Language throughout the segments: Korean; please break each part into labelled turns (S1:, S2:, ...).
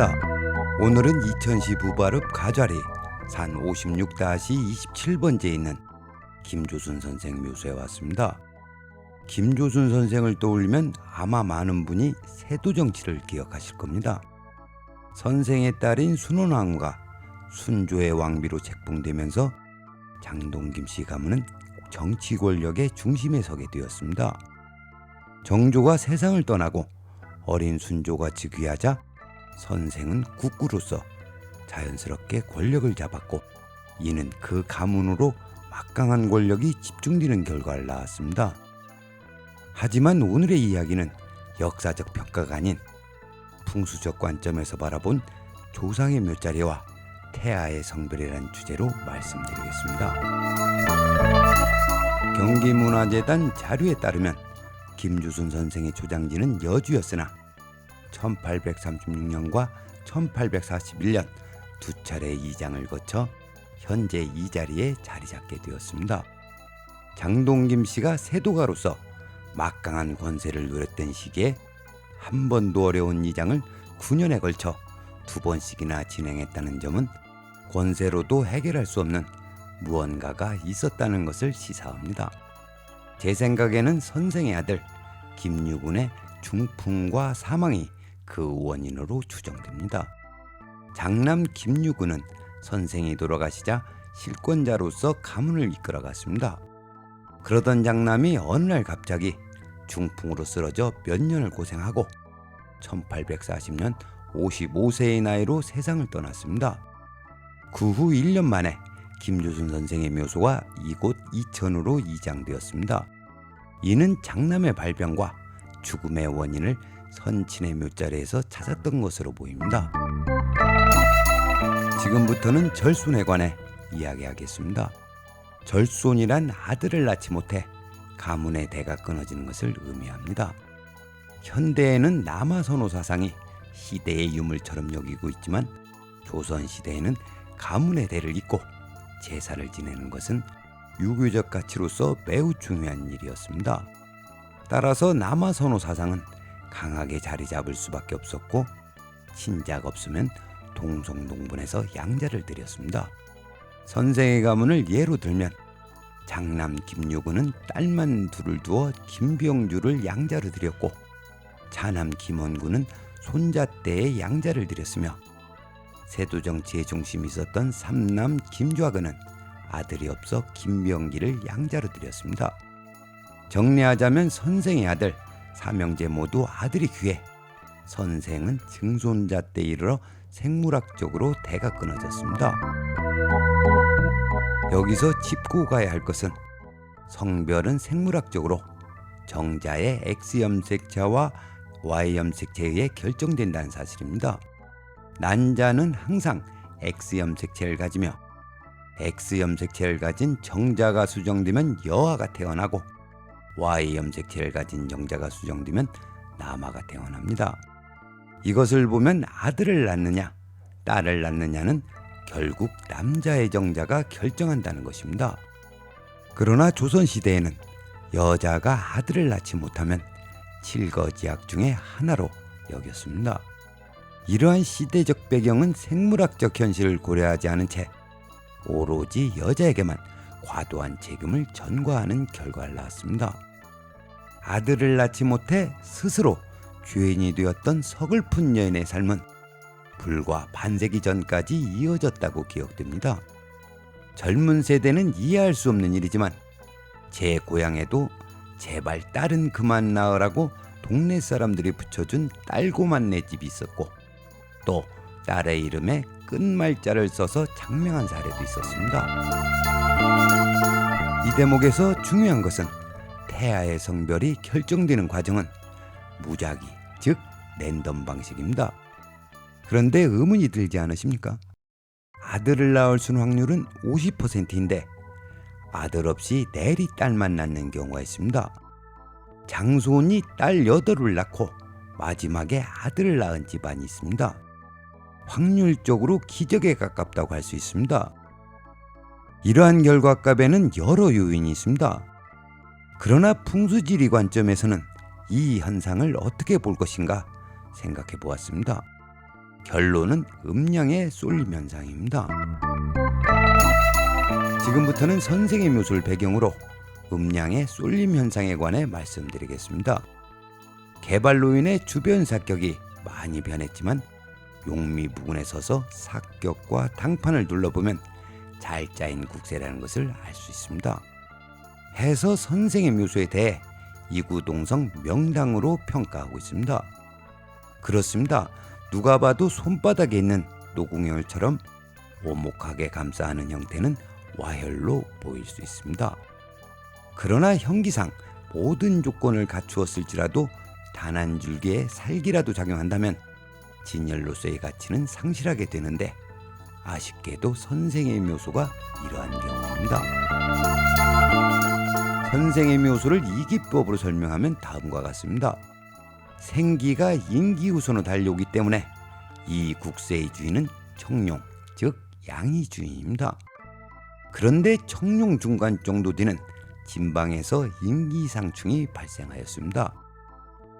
S1: 하겠습니다. 오늘은 이천시 부바릅 가좌리 산 56-27번지에 있는 김조순 선생 묘소에 왔습니다. 김조순 선생을 떠올리면 아마 많은 분이 세도 정치를 기억하실 겁니다. 선생의 딸인 순원왕후가 순조의 왕비로 책봉되면서 장동김 씨 가문은 정치 권력의 중심에 서게 되었습니다. 정조가 세상을 떠나고 어린 순조가 즉위하자 선생은 국구로서 자연스럽게 권력을 잡았고 이는 그 가문으로 막강한 권력이 집중되는 결과를 낳았습니다. 하지만 오늘의 이야기는 역사적 평가가 아닌 풍수적 관점에서 바라본 조상의 묘자리와 태아의 성별이라는 주제로 말씀드리겠습니다. 경기문화재단 자료에 따르면 김주순 선생의 초장지는 여주였으나 1836년과 1841년 두 차례 이장을 거쳐 현재 이 자리에 자리 잡게 되었습니다. 장동김 씨가 세도가로서 막강한 권세를 누렸던 시기에 한 번도 어려운 이장을 9년에 걸쳐 두 번씩이나 진행했다는 점은 권세로도 해결할 수 없는 무언가가 있었다는 것을 시사합니다. 제 생각에는 선생의 아들 김유군의 중풍과 사망이 그 원인으로 추정됩니다. 장남 김유군은 선생이 돌아가시자 실권자로서 가문을 이끌어갔습니다. 그러던 장남이 어느 날 갑자기 중풍으로 쓰러져 몇 년을 고생하고 1840년 55세의 나이로 세상을 떠났습니다. 그 후 1년 만에 김주순 선생의 묘소가 이곳 이천으로 이장되었습니다. 이는 장남의 발병과 죽음의 원인을 선친의 묘자리에서 찾았던 것으로 보입니다. 지금부터는 절손에 관해 이야기하겠습니다. 절손이란 아들을 낳지 못해 가문의 대가 끊어지는 것을 의미합니다. 현대에는 남아선호 사상이 시대의 유물처럼 여기고 있지만 조선 시대에는 가문의 대를 잇고 제사를 지내는 것은 유교적 가치로서 매우 중요한 일이었습니다. 따라서 남아선호 사상은 강하게 자리 잡을 수밖에 없었고 친자가 없으면 동성동분해서 양자를 드렸습니다. 선생의 가문을 예로 들면 장남 김유군은 딸만 둘을 두어 김병주를 양자로 드렸고 차남 김원군은 손자 때에 양자를 드렸으며 세도 정치의 중심이 있었던 삼남 김좌근은 아들이 없어 김병기를 양자로 드렸습니다. 정리하자면 선생의 아들 삼형제 모두 아들이 귀해 선생은 증손자 때 이르러 생물학적으로 대가 끊어졌습니다. 여기서 짚고 가야 할 것은 성별은 생물학적으로 정자의 X염색체와 Y염색체에 의해 결정된다는 사실입니다. 난자는 항상 X염색체를 가지며 X염색체를 가진 정자가 수정되면 여아가 태어나고 Y염색체를 가진 정자가 수정되면 남아가 태어납니다. 이것을 보면 아들을 낳느냐, 딸을 낳느냐는 결국 남자의 정자가 결정한다는 것입니다. 그러나 조선시대에는 여자가 아들을 낳지 못하면 칠거지약 중의 하나로 여겼습니다. 이러한 시대적 배경은 생물학적 현실을 고려하지 않은 채 오로지 여자에게만 과도한 책임을 전가하는 결과를 낳았습니다. 아들을 낳지 못해 스스로 죄인이 되었던 서글픈 여인의 삶은 불과 반세기 전까지 이어졌다고 기억됩니다. 젊은 세대는 이해할 수 없는 일이지만 제 고향에도 제발 딸은 그만 낳으라고 동네 사람들이 붙여준 딸고만네 집이 있었고 또 딸의 이름에 끝말자를 써서 장명한 사례도 있었습니다. 이 대목에서 중요한 것은 태아의 성별이 결정되는 과정은 무작위, 즉 랜덤 방식입니다. 그런데 의문이 들지 않으십니까? 아들을 낳을 수 있는 확률은 50%인데 아들 없이 내리 딸만 낳는 경우가 있습니다. 장손이 딸 여덟을 낳고 마지막에 아들을 낳은 집안이 있습니다. 확률적으로 기적에 가깝다고 할 수 있습니다. 이러한 결과값에는 여러 요인이 있습니다. 그러나 풍수지리 관점에서는 이 현상을 어떻게 볼 것인가 생각해 보았습니다. 결론은 음양의 쏠림 현상입니다. 지금부터는 선생의 묘소를 배경으로 음양의 쏠림 현상에 관해 말씀드리겠습니다. 개발로 인해 주변 사격이 많이 변했지만 용미 부근에 서서 사격과 당판을 둘러보면 잘 짜인 국세라는 것을 알 수 있습니다. 해서 선생의 묘소에 대해 이구동성 명당으로 평가하고 있습니다. 그렇습니다. 누가 봐도 손바닥에 있는 노궁열처럼 오목하게 감싸하는 형태는 와혈로 보일 수 있습니다. 그러나 형기상 모든 조건을 갖추었을지라도 단 한 줄기의 살기라도 작용한다면 진열로서의 가치는 상실하게 되는데 아쉽게도 선생의 묘소가 이러한 경우입니다. 선생의 묘소를 이기법으로 설명하면 다음과 같습니다. 생기가 인기우선으로 달려오기 때문에 이 국세의 주인은 청룡, 즉 양이 주인입니다. 그런데 청룡 중간 정도 되는 진방에서 인기상충이 발생하였습니다.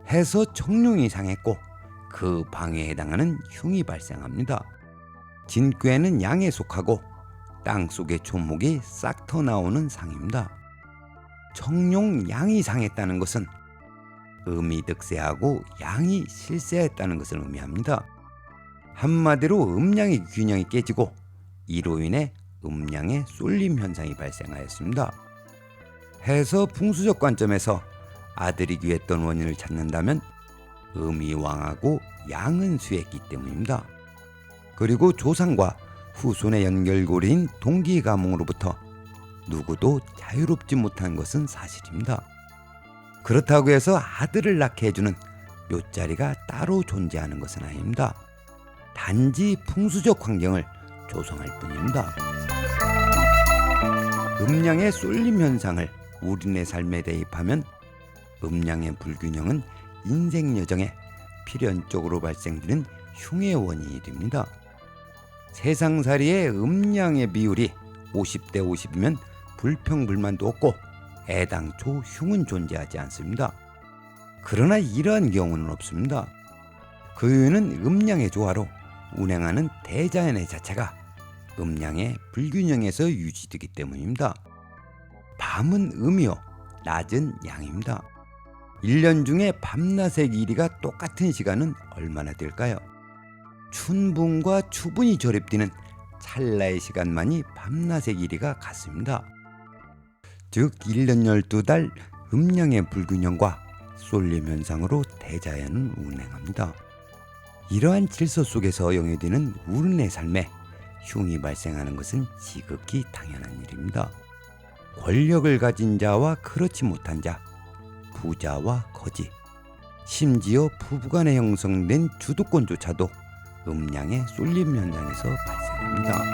S1: 해서 청룡이 상했고 그 방에 해당하는 흉이 발생합니다. 진꾀는 양에 속하고 땅 속의 초목이 싹 터 나오는 상입니다. 청룡 양이 상했다는 것은 음이 득세하고 양이 실세했다는 것을 의미합니다. 한마디로 음양의 균형이 깨지고 이로 인해 음양의 쏠림 현상이 발생하였습니다. 해서 풍수적 관점에서 아들이 귀했던 원인을 찾는다면 음이 왕하고 양은 수했기 때문입니다. 그리고 조상과 후손의 연결고리인 동기 가몽으로부터 누구도 자유롭지 못한 것은 사실입니다. 그렇다고 해서 아들을 낳게 해주는 묘자리가 따로 존재하는 것은 아닙니다. 단지 풍수적 환경을 조성할 뿐입니다. 음양의 쏠림 현상을 우리네 삶에 대입하면 음양의 불균형은 인생 여정에 필연적으로 발생되는 흉의 원인이 됩니다. 세상살이의 음양의 비율이 50대 50이면 불평불만도 없고 애당초 흉은 존재하지 않습니다. 그러나 이러한 경우는 없습니다. 그 이유는 음양의 조화로 운행하는 대자연의 자체가 음양의 불균형에서 유지되기 때문입니다. 밤은 음이요, 낮은 양입니다. 1년 중에 밤낮의 길이가 똑같은 시간은 얼마나 될까요? 춘분과 추분이 조립되는 찰나의 시간만이 밤낮의 길이가 같습니다. 즉 1년 12달 음양의 불균형과 쏠림 현상으로 대자연은 운행합니다. 이러한 질서 속에서 영위되는 우리의 삶에 흉이 발생하는 것은 지극히 당연한 일입니다. 권력을 가진 자와 그렇지 못한 자, 부자와 거지, 심지어 부부간에 형성된 주도권조차도 음양의 쏠림 현상에서 발생합니다.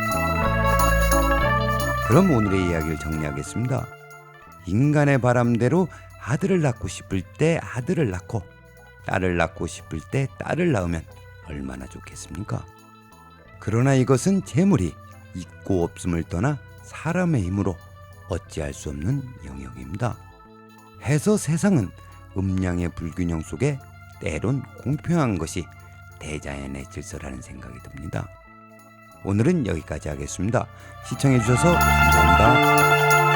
S1: 그럼 오늘의 이야기를 정리하겠습니다. 인간의 바람대로 아들을 낳고 싶을 때 아들을 낳고 딸을 낳고 싶을 때 딸을 낳으면 얼마나 좋겠습니까? 그러나 이것은 재물이 있고 없음을 떠나 사람의 힘으로 어찌할 수 없는 영역입니다. 해서 세상은 음양의 불균형 속에 때론 공평한 것이 대자연의 질서라는 생각이 듭니다. 오늘은 여기까지 하겠습니다. 시청해주셔서 감사합니다.